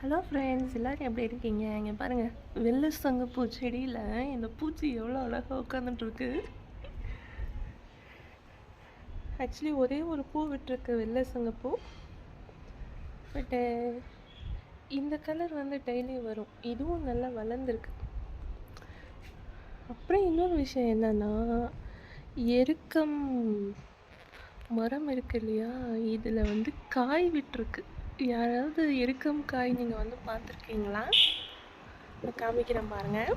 Hello friends எல்லோரும் எப்படி இருக்கீங்க? இங்கே பாருங்கள் வெள்ளை சங்கப்பூ செடியில் இந்த பூச்சி எவ்வளோ அழகாக உட்காந்துட்டுருக்கு ஆக்சுவலி ஒரே ஒரு பூ விட்டுருக்கு வெள்ளை சங்கப்பூ. பட்டு இந்த கலர் வந்து டெய்லி வரும். இதுவும் நல்லா வளர்ந்துருக்கு. அப்புறம் இன்னொரு விஷயம் என்னன்னா எருக்கம் மரம் இருக்கு இல்லையா? இதில் வந்து காய் விட்டுருக்கு. யாராவது எருக்கம் காய் நீங்கள் வந்து பார்த்துருக்கீங்களா? நான் காமிக்கிறேன் பாருங்கள்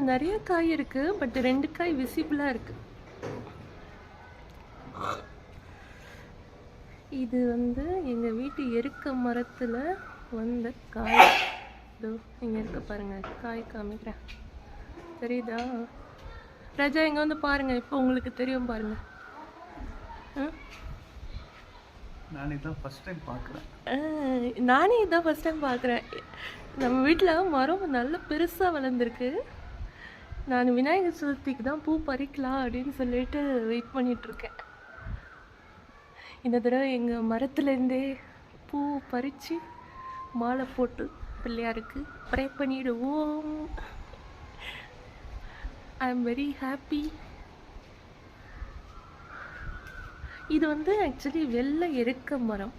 நிறைய காய் இருக்கு பட் ரெண்டு காய் விசிபிளாக இருக்கு. இது வந்து எங்கள் வீட்டு எருக்க மரத்தில் வந்த காய். இதோ இங்கே இருக்க பாருங்க காய் காமிக்கிறேன். தெரியுதா? ராஜா இங்கே வந்து பாருங்க இப்போ உங்களுக்கு தெரியும் பாருங்க. ஆ? நான் இதான் ஃபர்ஸ்ட் டைம் பார்க்குறேன் நானே இதான் ஃபஸ்ட் டைம் பார்க்குறேன் நம்ம வீட்டில் மரம் நல்ல பெருசாக வளர்ந்துருக்கு. நான் விநாயகர் சதுர்த்திக்கு தான் பூ பறிக்கலாம் அப்படின்னு சொல்லிட்டு வெயிட் பண்ணிகிட்ருக்கேன் இந்த தடவை எங்கள் மரத்துலேருந்தே பூ பறித்து மாலை போட்டு பிள்ளையாருக்கு ப்ரே பண்ணிவிடுவோம் ஐ எம் வெரி ஹாப்பி இது வந்து ஆக்சுவலி வெள்ளை எருக்க மரம்.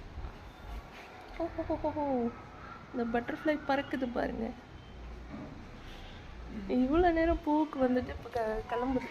ஓஹோ இந்த பட்டர்ஃப்ளை பறக்குது பாருங்க. இவ்வளோ நேரம் பூவுக்கு வந்துட்டு இப்போ க கிளம்புது.